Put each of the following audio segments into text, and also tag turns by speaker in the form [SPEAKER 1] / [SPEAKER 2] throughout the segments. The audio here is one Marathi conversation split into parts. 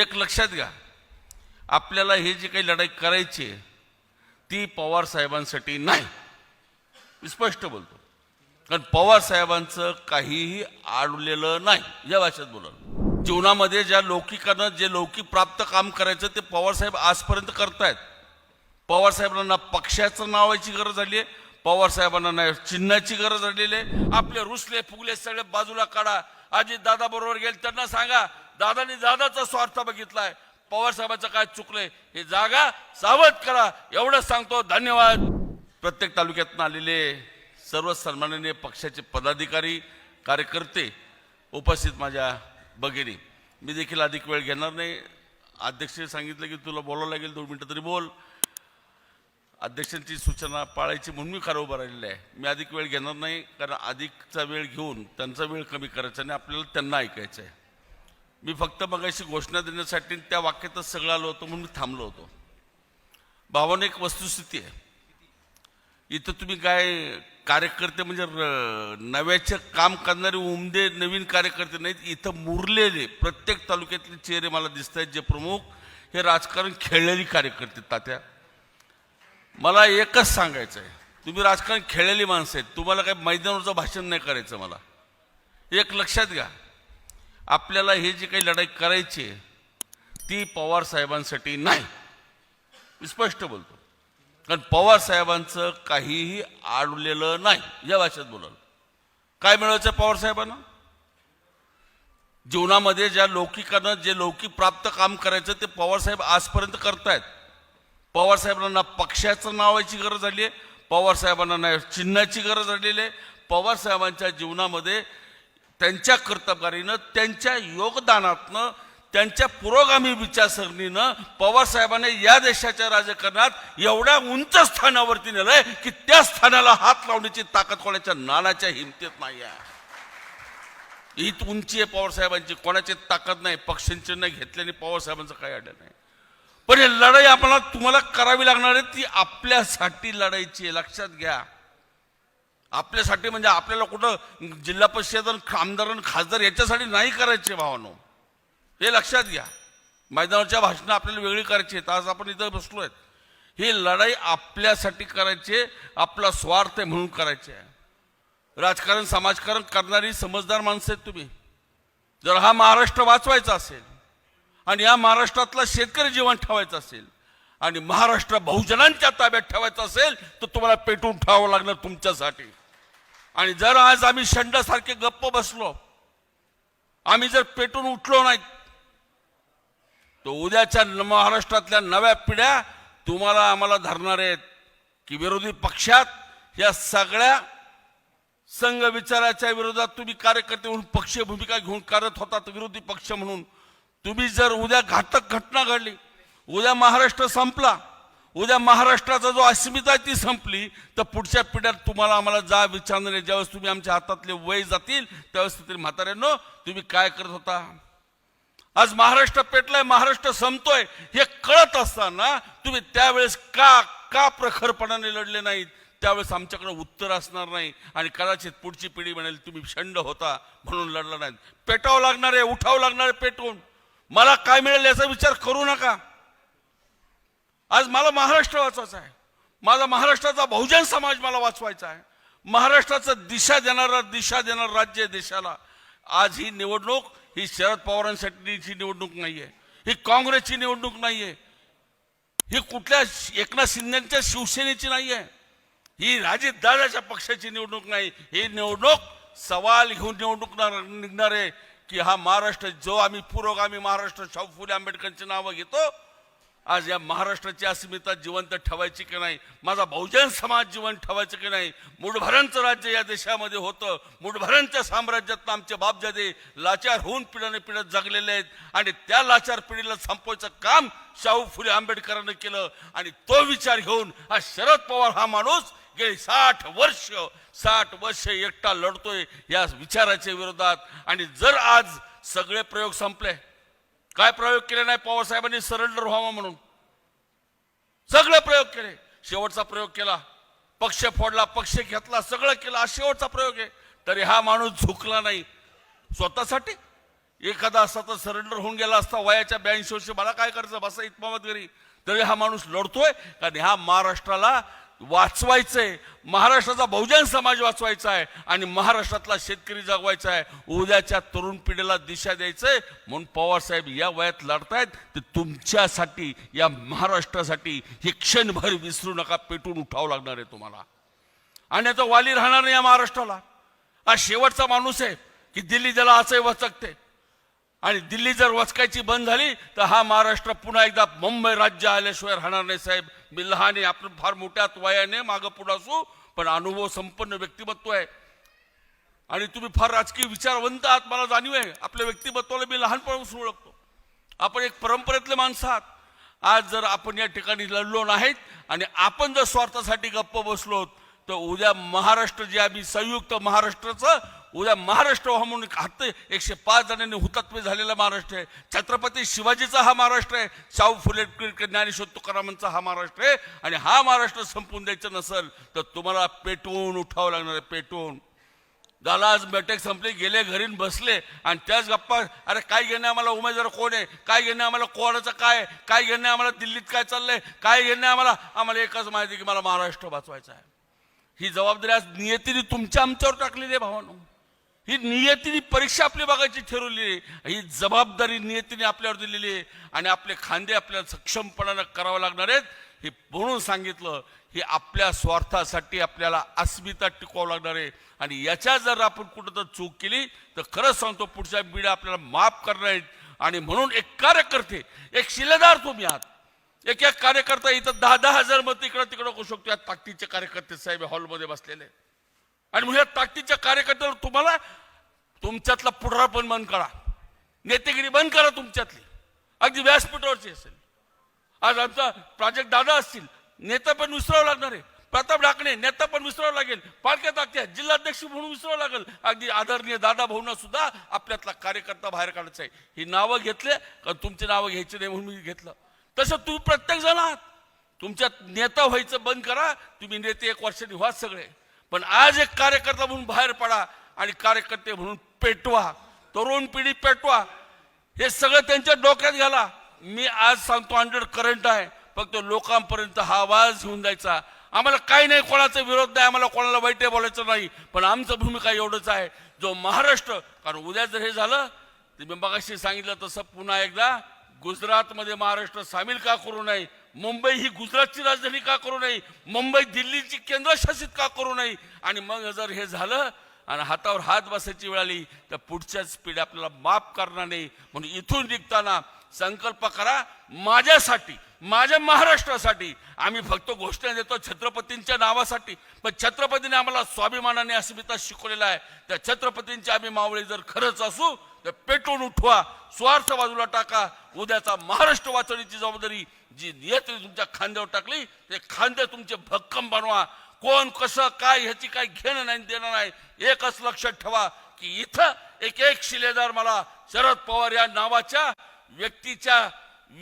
[SPEAKER 1] एक लक्षात घ्या. आपल्याला हे जी काही लढाई करायची आहे ती पवार साहेबांसाठी नाही. मी स्पष्ट बोलतो. कारण पवार साहेबांचं काहीही आडलेलं नाही. या भाषेत बोला. जीवनामध्ये ज्या लौकिकानं जे लौकिक प्राप्त काम करायचं ते पवारसाहेब आजपर्यंत करतायत. पवार साहेबांना पक्षाचं नावाची गरज झाली आहे. पवार साहेबांना नाही चिन्हाची गरज झालेली आहे. आपले रुसले फुगले सगळे बाजूला काढा. आजी दादा बरोबर गेले त्यांना सांगा दादांनी दादाचा स्वार्थ बघितलाय. पवारसाहेबांचं काय चुकलंय हे जागा सावध करा. एवढंच सांगतो धन्यवाद. प्रत्येक तालुक्यातून आलेले सर्व सन्माननीय पक्षाचे पदाधिकारी कार्यकर्ते उपस्थित माझ्या भगिनी. मी देखील अधिक वेळ घेणार नाही. अध्यक्ष सांगितलं की तुला बोलावं लागेल दोन मिनटं तरी बोल. अध्यक्षांची सूचना पाळायची म्हणून मी खरं उभं राहिलेलं आहे. मी अधिक वेळ घेणार नाही कारण अधिकचा वेळ घेऊन त्यांचा वेळ कमी करायचा आणि आपल्याला त्यांना ऐकायचं आहे. मी फक्त मगाशी घोषणा देण्यासाठी त्या वाक्यातच सगळं आलो होतो म्हणून मी थांबलो होतो. भावानं एक वस्तुस्थिती आहे. इथं तुम्ही काय कार्यकर्ते म्हणजे नव्याचे काम करणारे उमदे नवीन कार्यकर्ते नाहीत इथं मुरलेले प्रत्येक तालुक्यातले चेहरे मला दिसत आहेत जे प्रमुख हे राजकारण खेळलेली कार्यकर्ते तात्या. मला एकच सांगायचं आहे. तुम्ही राजकारण खेळलेली माणसं आहेत. तुम्हाला काही मैदानावरचं भाषण नाही करायचं मला. एक लक्षात घ्या. आपल्याला हे जी काही लढाई करायची आहे ती पवार साहेबांसाठी नाही. मी स्पष्ट बोलतो. कारण पवार साहेबांचं काहीही आडलेलं नाही. या भाषेत बोलाल काय मिळवायचं पवार साहेबांना? जीवनामध्ये ज्या लौकिकानं जे लौकिक प्राप्त काम करायचं ते पवारसाहेब आजपर्यंत करतायत. पवार साहेबांना पक्षाचं नावाची गरज झाली आहे पवार साहेबांना चिन्हाची गरज झालेली आहे पवारसाहेबांच्या जीवनामध्ये त्यांच्या कर्तबगारीनं त्यांच्या योगदानातनं त्यांच्या पुरोगामी विचारसरणीनं पवारसाहेबांनी या देशाच्या राजकारणात एवढ्या उंच स्थानावरती नेलंय की त्या स्थानाला हात लावण्याची ताकद कोणाच्या नानाच्या हिमतीत नाही आहे. ही उंची आहे पवारसाहेबांची कोणाची ताकद नाही पक्षांची नाही घेतल्याने पवारसाहेबांचं काही अडलं नाही. पण ही लढाई आपल्याला तुम्हाला करावी लागणार आहे ती आपल्यासाठी लढायची आहे. लक्षात घ्या. आपल्यासाठी म्हणजे आपल्याला कुठं जिल्हा परिषद आमदार आणि खासदार याच्यासाठी नाही करायचे भावानो. हे लक्षात घ्या. मैदानाच्या भाषणं आपल्याला वेगळी करायची आहेत. आज आपण इथं बसलो आहेत ही लढाई आपल्यासाठी करायची आहे, आपला स्वार्थ म्हणून करायची आहे. राजकारण समाजकारण करणारी समजदार माणसं आहेत तुम्ही. जर हा महाराष्ट्र वाचवायचा असेल आणि या महाराष्ट्रातला शेतकरी जीवन ठेवायचं असेल आणि महाराष्ट्र बहुजनांच्या ताब्यात ठेवायचं असेल तर तुम्हाला पेटून ठेवावं लागणार तुमच्यासाठी. आणि जर आज आम्ही शंडासारखे गप्प बसलो आम्ही जर पेटून उठलो नाही तर उद्याच्या महाराष्ट्रातल्या नव्या पिढ्या तुम्हाला आम्हाला धरणार आहेत की विरोधी पक्षात या सगळ्या संघ विचाराच्या विरोधात तुम्ही कार्यकर्ते म्हणून पक्षीय भूमिका घेऊन करत होतात विरोधी पक्ष म्हणून. तुम्ही जर उद्या घातक घटना घडली उद्या महाराष्ट्र संपला. उद्या महाराष्ट्राचा जो अस्मिता ती संपली. तर पुढच्या पिढ्यात तुम्हाला आम्हाला जा विचारणार आहे ज्यावेळेस तुम्ही आमच्या हातातले वय जातील त्यावेळेस तरी म्हाताऱ्यांनो तुम्ही काय करत होता? आज महाराष्ट्र पेटलाय महाराष्ट्र संपतोय. हे कळत असताना तुम्ही त्यावेळेस का का प्रखरपणाने लढले नाहीत? त्यावेळेस आमच्याकडे उत्तर असणार नाही. आणि कदाचित पुढची पिढी म्हणेल तुम्ही शंड होता म्हणून लढला नाही पेटावं लागणार आहे उठावं लागणार आहे पेटवून. मला काय मिळेल याचा विचार करू नका. आज मला महाराष्ट्र वाचवायचा आहे. माझा महाराष्ट्राचा बहुजन समाज मला वाचवायचा आहे. महाराष्ट्राचं दिशा देणारा दिशा देणारं राज्य आहे देशाला. आज ही निवडणूक ही शरद पवारांसाठीची निवडणूक नाहीये. ही काँग्रेसची निवडणूक नाहीये. ही कुठल्या एकनाथ शिंदेच्या शिवसेनेची नाहीये. ही दादाच्या पक्षाची निवडणूक नाही. ही निवडणूक सवाल घेऊन निवडणूक निघणार आहे की हा महाराष्ट्र जो आम्ही पुरोगामी महाराष्ट्र शाहू फुले आंबेडकरांची नावं घेतो आज या महाराष्ट्राची अस्मिता जिवंत ठेवायची की नाही? माझा बहुजन समाज जिवंत ठेवायचं की नाही? मुठभरांचं राज्य या देशामध्ये होतं. मुठभरांच्या साम्राज्यातनं आमचे बापजादे लाचार होऊन पिढ्याने पिढ्यात जगलेले आहेत. आणि त्या लाचार पिढीला संपवायचं काम शाहू फुले आंबेडकरांनी केलं. आणि तो विचार घेऊन हा शरद पवार हा माणूस गेली साठ वर्ष साठ वर्ष एकटा लढतोय या विचाराच्या विरोधात. आणि जर आज सगळे प्रयोग संपले काय प्रयोग केले नाही पवारसाहेबांनी सरेंडर व्हावं म्हणून. सगळे प्रयोग केले. शेवटचा प्रयोग केला. पक्ष फोडला पक्ष घेतला सगळं केलं. हा शेवटचा प्रयोग आहे. तरी हा माणूस झुकला नाही. स्वतःसाठी? एखादा असता तर सरेंडर होऊन गेला असता वयाच्या ब्याऐंशी वर्ष. मला काय करायचं? बसा इतमामत घरी. तरी हा माणूस लढतोय. कारण ह्या महाराष्ट्राला वाचवायचंय. महाराष्ट्राचा बहुजन समाज वाचवायचा आहे आणि महाराष्ट्रातला शेतकरी जगवायचा आहे उद्याच्या तरुण पिढीला दिशा द्यायचंय म्हणून पवारसाहेब या वयात लढतायत. ते तुमच्यासाठी या महाराष्ट्रासाठी हे क्षणभर विसरू नका पेटून उठावं लागणार आहे तुम्हाला. आणि आता वाली राहणार नाही या महाराष्ट्राला. हा शेवटचा माणूस आहे की दिल्ली त्याला असंही वचकते. आणि दिल्ली जर वचकायची बंद झाली तर हा महाराष्ट्र पुन्हा एकदा मुंबई राज्य आल्याशिवाय राहणार नाही साहेब. मी लहान आहे आपण फार मोठ्यात वयाने मागं पुढं असू पण अनुभव संपन्न व्यक्तिमत्व आहे. आणि तुम्ही फार राजकीय विचारवंत आहात मला जाणीव आहे. आपल्या व्यक्तिमत्वाला मी लहानपणापासून ओळखतो. आपण एक परंपरेतले माणसं आहात. आज जर आपण या ठिकाणी लढलो नाहीत आणि आपण जर स्वार्थासाठी गप्प बसलो तर उद्या महाराष्ट्र जे आम्ही संयुक्त महाराष्ट्राचं उद्या महाराष्ट्र व्हा म्हणून हत्त एकशे पाच जणांनी हुतात्मे झालेला महाराष्ट्र आहे. छत्रपती शिवाजीचा हा महाराष्ट्र आहे. शाहू फुले ज्ञानेश्वर तुकारामांचा हा महाराष्ट्र आहे. आणि हा महाराष्ट्र संपून द्यायचं नसेल तर तुम्हाला पेटवून उठावं लागणार आहे पेटवून. झाला आज बैठक संपली गेले घरी बसले. आणि त्याच गप्पा अरे काय घेणे आम्हाला? उमेदवार कोण आहे? काय घेणे आम्हाला? कोणाचं काय काय घेणे आम्हाला? दिल्लीत काय चाललंय? काय घेणे आम्हाला? आम्हाला एकच माहिती आहे की मला महाराष्ट्र वाचवायचा आहे. ही जबाबदारी आज नियतीने तुमच्या आमच्यावर टाकलेली आहे भावानो. ही नियतीने परीक्षा आपली बघायची ठरवली आहे. ही जबाबदारी नियतीने आपल्यावर दिलेली आहे. आणि आपले खांदे आपल्याला सक्षमपणानं करावं लागणार आहेत. हे म्हणून सांगितलं हे आपल्या स्वार्थासाठी आपल्याला अस्मिता टिकवावं लागणार आहे. आणि याच्या जर आपण कुठं तर चूक केली तर खरंच सांगतो पुढच्या पिढ्या आपल्याला माफ करणार आहेत. आणि म्हणून एक कार्यकर्ते एक शिलेदार तुम्ही आहात. एक एक कार्यकर्ता इथं दहा दहा हजार मत इकडं तिकडं करू शकतो. या ताकदीचे कार्यकर्ते साहेब हॉलमध्ये बसलेले. आणि मग या ताकदीच्या कार्यकर्त्यावर तुम्हाला तुमच्यातला पुढरा पण बंद करा. नेतेगिरी बंद करा तुमच्यातली. अगदी व्यासपीठावरची असेल. आज आमचा प्राजक्त दादा असतील. नेता पण विसरावं लागणार आहे. प्रताप ढाकणे नेता पण विसरावं लागेल. पालख्या ताकत्या जिल्हाध्यक्ष म्हणून विसरावं लागेल. अगदी आदरणीय दादा भाऊना सुद्धा आपल्यातला कार्यकर्ता बाहेर काढायचा आहे. ही नावं घेतले का तुमची नावं घ्यायची नाही म्हणून मी घेतलं. तसं तू प्रत्येक जण आहात. तुमच्यात नेता व्हायचं बंद करा तुम्ही नेते एक वर्षाने व्हा सगळे. पण आज एक कार्यकर्ता म्हणून बाहेर पडा आणि कार्यकर्ते म्हणून पेटवा. तरुण पिढी पेटवा. हे सगळं त्यांच्या डोक्यात घाला. मी आज सांगतो अंडर करंट आहे. फक्त लोकांपर्यंत हा आवाज घेऊन जायचा. आम्हाला काही नाही कोणाचा विरोध नाही आम्हाला कोणाला वाईट बोलायचं नाही. पण आमचं भूमिका एवढंच आहे. जो महाराष्ट्र कारण उद्या जर हे झालं तर मी मगाशी सांगितलं तसं पुन्हा एकदा गुजरातमध्ये महाराष्ट्र सामील का करू नये? मुंबई ही गुजरातची राजधानी का करू नये? मुंबई दिल्लीची केंद्रशासित का करू नये? आणि मग जर हे झालं आणि हातावर हात बसायची वेळ आली तर पुढच्याच पिढी आपल्याला माफ करणार नाही. म्हणून इथून निघताना संकल्प करा माझ्यासाठी माझ्या महाराष्ट्रासाठी आम्ही फक्त घोषणा देतो छत्रपतींच्या नावासाठी. पण छत्रपतीने आम्हाला स्वाभिमानाने अस्मिता शिकवलेला आहे. त्या छत्रपतींची आम्ही मावळे जर खरंच असू तर पेटून उठवा स्वार्थ बाजूला टाका. उद्याचा महाराष्ट्र वाचवण्याची जबाबदारी जी नियती तुमच्या खांद्यावर टाकली ते खांदे तुमचे भक्कम बनवा. कोण कसं काय ह्याची काय घेणं नाही देणं नाही एकच लक्षात ठेवा की इथं एक एक शिलेदार मला शरद पवार या नावाच्या व्यक्तीच्या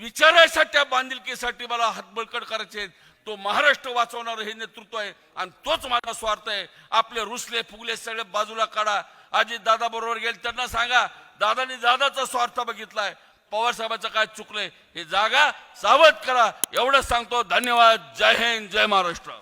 [SPEAKER 1] विचारासाठी बांधिलकीसाठी मला हातबळकट करायचे आहेत. तो महाराष्ट्र वाचवणार हे नेतृत्व आहे आणि तोच माझा स्वार्थ आहे. आपले रुसले फुगले सगळे बाजूला काढा. आजी दादा बरोबर गेले त्यांना सांगा दादानी दादाचा स्वार्थ बघितलाय. पवार साहेबांचं काय चुकलंय हे जागा सावध करा. एवढंच सांगतो. धन्यवाद. जय हिंद. जय महाराष्ट्र.